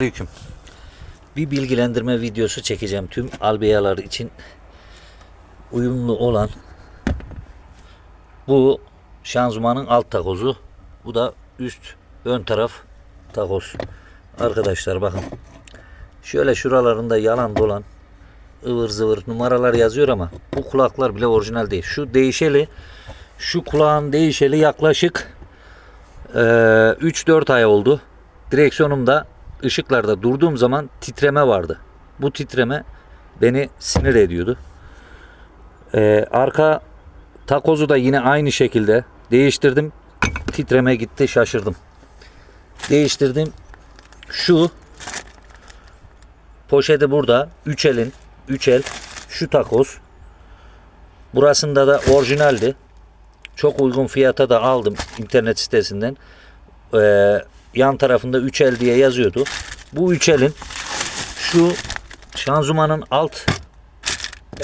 Aleyküm. Bir bilgilendirme videosu çekeceğim tüm albiyalar için uyumlu olan bu şanzımanın alt takozu. Bu da üst ön taraf takoz. Arkadaşlar bakın. Şöyle şuralarında yalan dolan ıvır zıvır numaralar yazıyor ama bu kulaklar bile orijinal değil. Şu değişeli şu kulağın değişeli yaklaşık eee, 3-4 ay oldu. Direksiyonumda ışıklarda durduğum zaman titreme vardı. Bu titreme beni sinir ediyordu. Eee, arka takozu da yine aynı şekilde değiştirdim. Titreme gitti şaşırdım. Değiştirdim. Şu poşeti burada. 3 elin 3 el şu takoz. Burasında da orijinaldi. Çok uygun fiyata da aldım internet sitesinden. Ee, yan tarafında 3 el diye yazıyordu. Bu 3 elin şu şanzımanın alt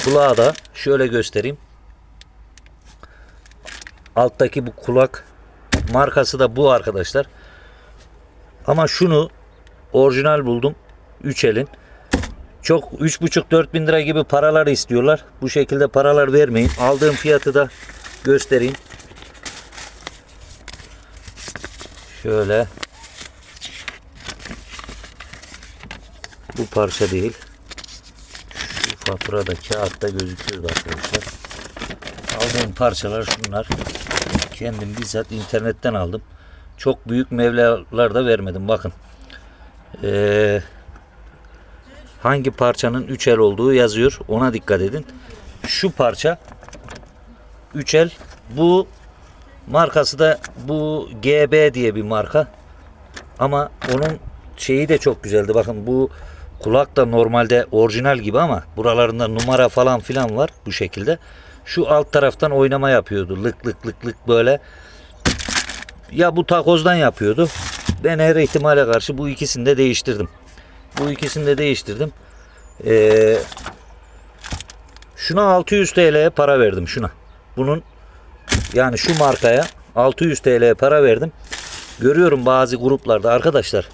kulağı da şöyle göstereyim. Alttaki bu kulak markası da bu arkadaşlar. Ama şunu orijinal buldum. 3 elin. Çok 3,5-4 bin lira gibi paralar istiyorlar. Bu şekilde paralar vermeyin. Aldığım fiyatı da göstereyim. Şöyle. Bu parça değil. Şu faturada kağıtta gözüküyor arkadaşlar. Aldığım parçalar şunlar. Kendim bizzat internetten aldım. Çok büyük mevlalar da vermedim. Bakın. Ee, hangi parçanın 3 el olduğu yazıyor. Ona dikkat edin. Şu parça 3 el. Bu markası da bu GB diye bir marka. Ama onun şeyi de çok güzeldi. Bakın bu kulak da normalde orijinal gibi ama buralarında numara falan filan var bu şekilde. Şu alt taraftan oynama yapıyordu. Lık lık lık lık böyle. Ya bu takozdan yapıyordu. Ben her ihtimale karşı bu ikisini de değiştirdim. Bu ikisini de değiştirdim. Ee, şuna 600 TL'ye para verdim şuna. Bunun yani şu markaya 600 TL'ye para verdim. Görüyorum bazı gruplarda arkadaşlar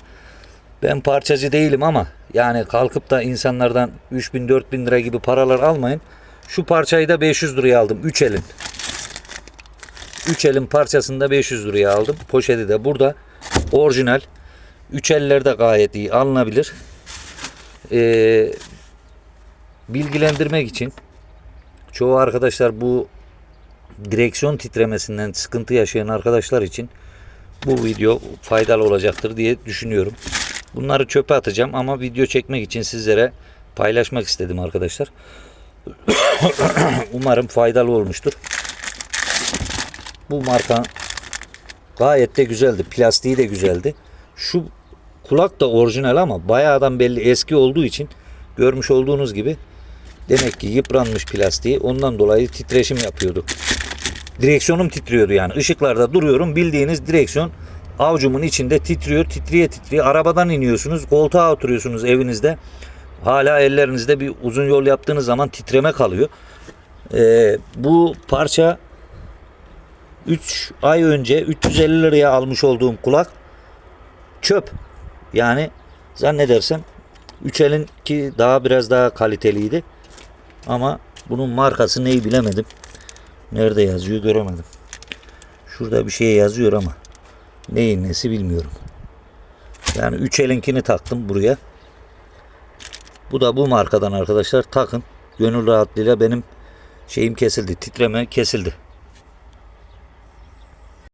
ben parçacı değilim ama yani kalkıp da insanlardan 3000 4000 lira gibi paralar almayın. Şu parçayı da 500 liraya aldım 3 elin. 3 elin parçasını da 500 liraya aldım. Poşeti de burada. Orijinal. 3 eller de gayet iyi alınabilir. Ee, bilgilendirmek için çoğu arkadaşlar bu direksiyon titremesinden sıkıntı yaşayan arkadaşlar için bu video faydalı olacaktır diye düşünüyorum. Bunları çöpe atacağım ama video çekmek için sizlere paylaşmak istedim arkadaşlar. Umarım faydalı olmuştur. Bu marka gayet de güzeldi. Plastiği de güzeldi. Şu kulak da orijinal ama bayağıdan belli eski olduğu için görmüş olduğunuz gibi demek ki yıpranmış plastiği ondan dolayı titreşim yapıyordu. Direksiyonum titriyordu yani. Işıklarda duruyorum. Bildiğiniz direksiyon avcumun içinde titriyor, titriye titriye. Arabadan iniyorsunuz, koltuğa oturuyorsunuz evinizde. Hala ellerinizde bir uzun yol yaptığınız zaman titreme kalıyor. Ee, bu parça 3 ay önce 350 liraya almış olduğum kulak çöp. Yani zannedersem 3 elin ki daha biraz daha kaliteliydi. Ama bunun markası neyi bilemedim. Nerede yazıyor göremedim. Şurada bir şey yazıyor ama neyin nesi bilmiyorum. Yani 3 elinkini taktım buraya. Bu da bu markadan arkadaşlar takın. Gönül rahatlığıyla benim şeyim kesildi. Titreme kesildi.